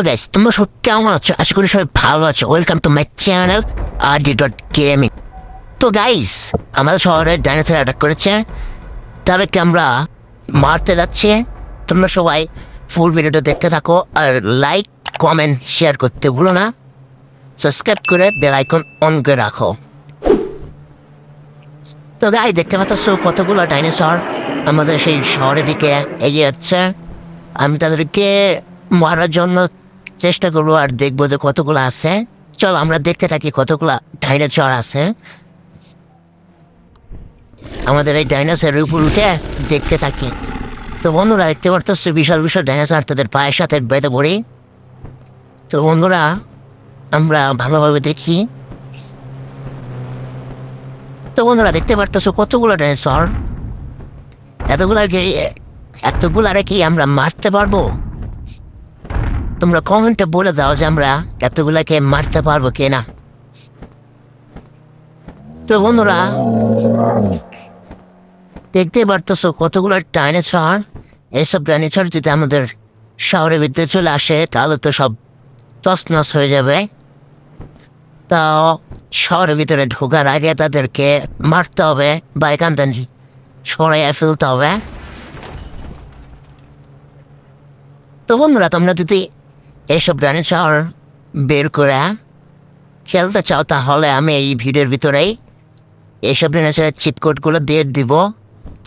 Hello guys তোমরা সব কেমন আছো? আশা করি সবাই ভালো আছো। Welcome to my channel R D dot gaming তো গাইস আমাদের শহরে ডাইনোসর অ্যাটাক করেছে। তাদেরকে আমরা মারতে যাচ্ছি? তোমরা সবাই ফুল ভিডিওটা দেখতে থাকো আর লাইক কমেন্ট শেয়ার করতে ভুলো না। সাবস্ক্রাইব করে বেল আইকন অন করে রাখো। তো গাই দেখতে পাচ্ছ কতগুলো ডাইনোসর আমাদের সেই শহরের দিকে এগিয়ে যাচ্ছে। আমি তাদেরকে মারার জন্য চেষ্টা করব আর দেখব যে কতগুলো আছে। চল, আমরা দেখতে থাকি কতগুলো ডাইনোসর আছে। আমাদের এই ডাইনোসরের উপর উঠে দেখতে থাকি। তো বন্ধুরা, দেখতে পারতেছ বিশাল বিশাল ডাইনোসর তাদের পায়ের সাথে বেঁধে পড়ি। তো বন্ধুরা, আমরা ভালোভাবে দেখি। তো বন্ধুরা, দেখতে পারতেছো কতগুলো ডাইনোসর এতগুলো এতগুলো কি আমরা মারতে পারব? তোমরা কমেন্টে বলে দাও যে আমরা এতগুলাকে মারতে পারব কিনা। তো বন্ধুরা দেখতে পারতেছো কতগুলো ডাইনোসর? এইসব ডাইনোসর যদি আমাদের শহরের ভিতরে চলে আসে, তাহলে তো সব তছনছ হয়ে যাবে। তা শহরের ভিতরে ঢোকার আগে তাদেরকে মারতে হবে বা এখান থেকে সরাইয়া ফেলতে হবে। তো বন্ধুরা, তোমরা যদি এইসব ডাইনোসর বের করে খেলতে চাও তাহলে আমি এই ভিডিওর ভিতরেই এইসব ডাইনোসরের চিপকোডগুলো দিয়ে দিব।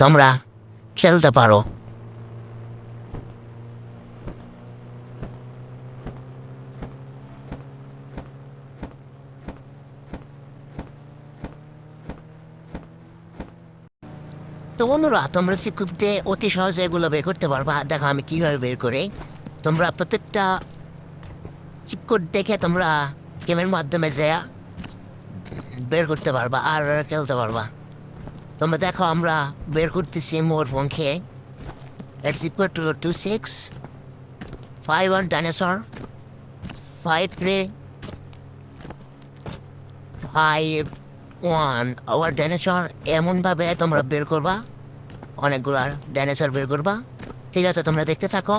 তোমরা খেলতে পারো। তো বন্ধুরা, তোমরা চিপকুপতে অতি সহজে এগুলো বের করতে পারবা। দেখো আমি কীভাবে বের করি। তোমরা প্রত্যেকটা চিপকোড দেখে তোমরা গেমের মাধ্যমে যে বের করতে পারবা আর খেলতে পারবা। তোমরা দেখো, আমরা বের করতেছি মোর পঙ্খে এর cheat code two two six five one dinosaur five three five one our dinosaur এমনভাবে তোমরা বের করবা, অনেকগুলো ডাইনোসর বের করবা। ঠিক আছে, তোমরা দেখতে থাকো।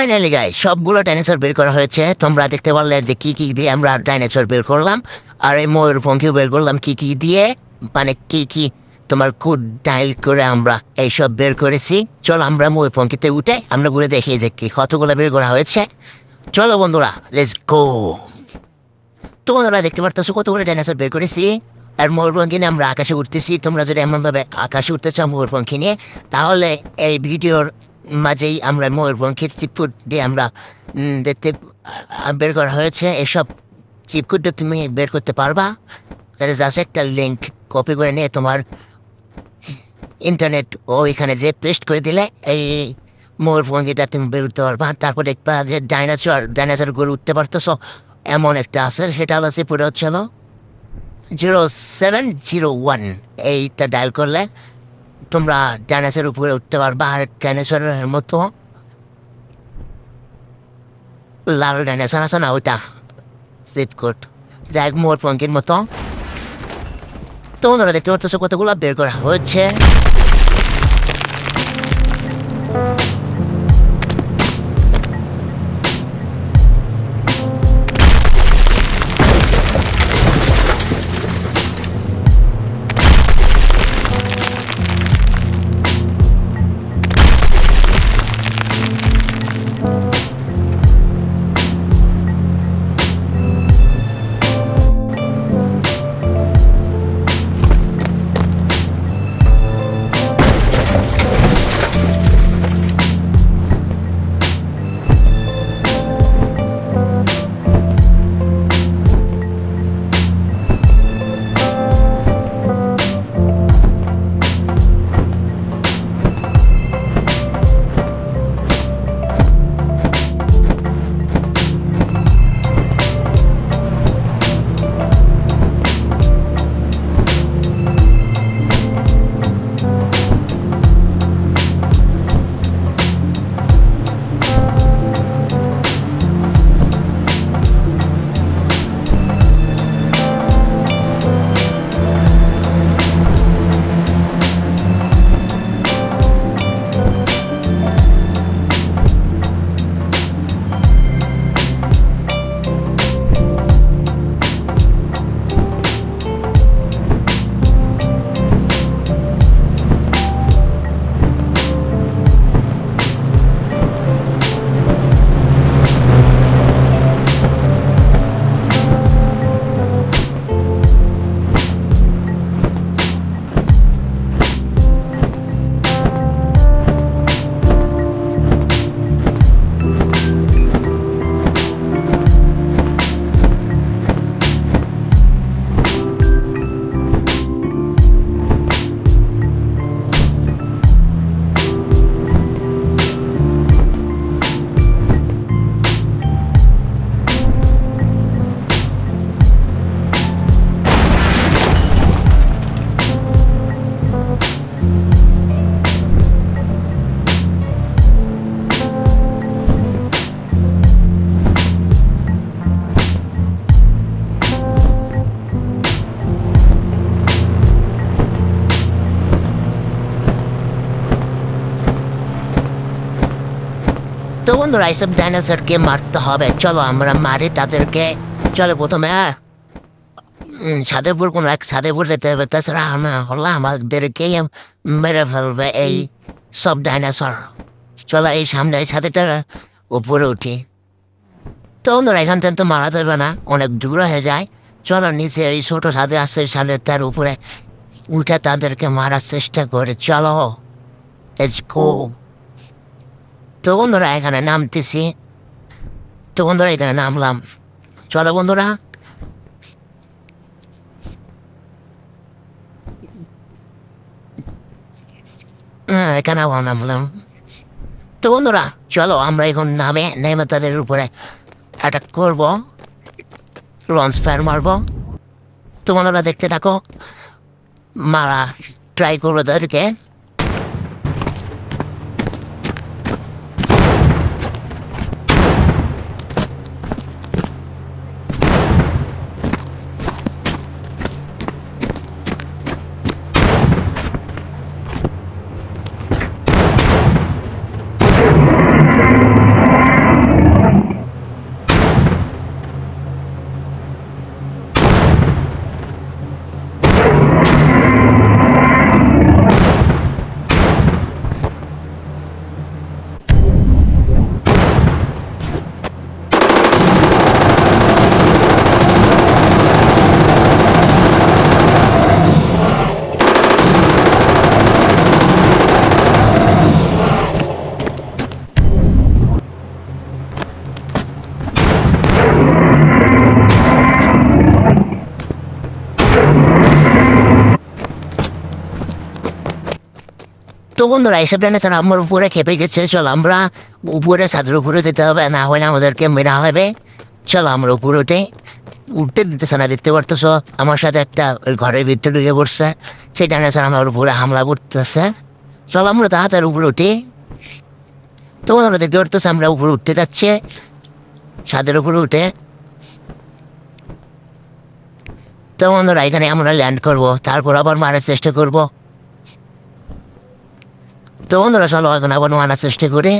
ফাইনালি গাই সবগুলো ডাইনোসর বের করা হয়েছে। তোমরা দেখতে পারলে যে কি কি দিয়ে আমরা ডাইনোসর বের করলাম। আর এই ময়ূরপঙ্খিও বের করলাম কি কি দিয়ে। মানে কি কি তোমার কোড ডাইল করে আমরা এইসব বের করেছি। চলো আমরা ময়ূর ময়ূরপঙ্খিতে উঠে আমরা ঘুরে দেখি যে কি কতগুলো বের করা হয়েছে। চলো বন্ধুরা লেটস গো তো বন্ধুরা, দেখতে পারতেছো কতগুলো ডাইনোসর বের করেছি। আর ময়ূরপঙ্খী নিয়ে আমরা আকাশে উঠতেছি। তোমরা যদি এমনভাবে আকাশে উঠতে চাও ময়ূরপঙ্খী নিয়ে, তাহলে এই ভিডিওর মাঝেই আমরা ময়ূরপঙ্খীর চিপকুট দিয়ে আমরা দেখতে বের করা হয়েছে। এসব চিপকুটটা তুমি বের করতে পারবা। তাহলে জাস্ট একটা লিঙ্ক কপি করে নিয়ে তোমার ইন্টারনেট ও এখানে যে পেস্ট করে দিলে এই ময়ূরপঙ্খীটা তুমি বের করতে পারবা। তারপর দেখবা যে ডাইনাসর ডাইনাসর গরু উঠতে পারতেছো। এমন একটা আছে, সেটা সে পুরো হচ্ছিল জিরো সেভেন জিরো ওয়ান এইটা ডায়াল করলে তোমরা ড্যানেসের উপরে উঠতে পারবা, আর ড্যানেসরের মতো লাল ড্যানেসর আছে না ওইটা? সিটকোট যাই মোর পঙ্কির মতো। তোমরা দেখতে পাচ্ছ কতগুলো বের করা হচ্ছে বন্ধুরা এইসব ডাইনোসরকে মারতে হবে। চলো আমরা মারি তাদেরকে। চলো প্রথমে উম, সাদেপুর কোনো এক সাদেপুর যেতে হবে। তাছাড়া হলো আমাদেরকে মেরে ফেলবে এই সব ডাইনোসর। চলো এই সামনে এই ছাদেটার উপরে উঠি। তো বন্ধুরা এখান থেকে তো মারা যাবে না অনেক দূর হয়ে যায়। চলো নিচে এই ছোটো ছাদে আসছে সামনে তার উপরে উঠে তাদেরকে মারার চেষ্টা করে। চলো Let's go. তো বন্ধুরা এখানে নামতেছি তো বন্ধুরা এখানে নামলাম চলো বন্ধুরা হ্যাঁ এখানে আবার নামলাম তো বন্ধুরা চলো আমরা এখন নামে নেমে তাদের উপরে অ্যাটাক করব লঞ্চ ফায়ার মারবো তো দেখতে থাকো মারা ট্রাই করব তাদেরকে তো বন্ধুরা এসব জানে তারা আমার উপরে খেপে গেছে। চল আমরা উপরে ছাদের উপরে যেতে হবে, না হলে আমাদেরকে মেরা হবে। চল আমরা উপরে উঠে, উঠতে দিতেছে না দেখতে পারতেছ, আমার সাথে একটা ওই ঘরের ভিতরে ঢুকে পড়ছে। সেই ডাইনোসর আমার উপরে হামলা করতেছে। চল আমরা তাড়াতাড়ি উপরে উঠি। তো বন্ধুরা, দেখতে পারতেছে, আমরা উপরে উঠতে যাচ্ছি। ছাদের উপরে উঠে। তো বন্ধুরা, এখানে আমরা ল্যান্ড করব, তারপর আবার মারার চেষ্টা করব। তো বন্ধুরা, চলো এখন আবার মারার চেষ্টা করে।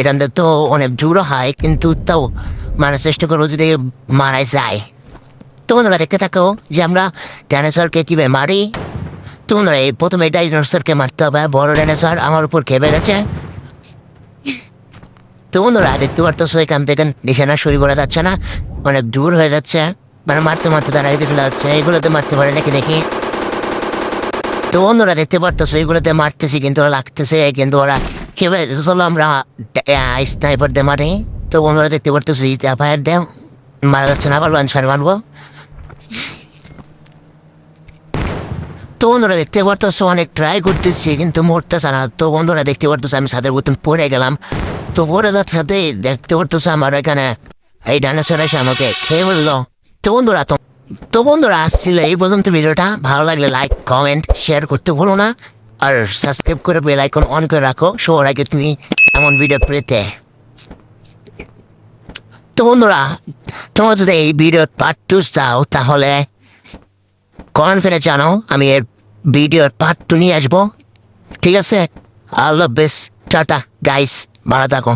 এখান থেকে তো অনেক দূর হয়, কিন্তু তাও মারার চেষ্টা করব যদি মারা যায়। তো বন্ধুরা, দেখতে থাকো যে আমরা ডাইনোসরকে কীভাবে মারি। তো বন্ধুরা, এই প্রথমে ডাইনোসরকে মারতে হবে। বড় ডাইনোসর আমার উপর খেপে গেছে। তো বন্ধুরা, দেখতে পারতেছো, এখান থেকে নিশানা শুরু করা যাচ্ছে না। অনেক দূর হয়ে যাচ্ছে। মানে মারতে মারতে তারা এদিকে লাগছে এগুলোতে মারতে পারে নাকি দেখি। তো অন্যরা দেখতে পারতেছো এগুলোতে মারতেছি কিন্তু ওরা লাগতেছে কিন্তু ওরা কেবে চলো আমরা স্নাইপার মারি তো অন্যরা দেখতে পারতেছো ইটা ফায়ার দিয়ে মারা যাচ্ছে না আবার লঞ্চ মারবো তো বন্ধুরা দেখতে পারতেছো অনেক ট্রাই করতেছি কিন্তু মরতেছে না তো বন্ধুরা দেখতে পারতেছো আমি সাদের বোতন পড়ে গেলাম তো পরে যাচ্ছে সাথে দেখতে পারতেছো আমার এখানে এই ডাইনোসর এসে আমাকে খেয়ে বলল তো বন্ধুরা তো বন্ধুরা আসছিল এই পর্যন্ত ভিডিওটা। ভালো লাগলে লাইক কমেন্ট শেয়ার করতে ভুলো না। আর সাবস্ক্রাইব করে বেল আইকন অন করে রাখো। সবার আগে তুমি এমন ভিডিও পেতে। তো বন্ধুরা, তোমার যদি এই ভিডিওর পার্ট টু চাও, তাহলে কমেন্ট করে জানো আমি এর ভিডিওর পার্ট টু নিয়ে আসব। ঠিক আছে? আল্লাহ বেশ টাটা গাইস ভালো থাকো।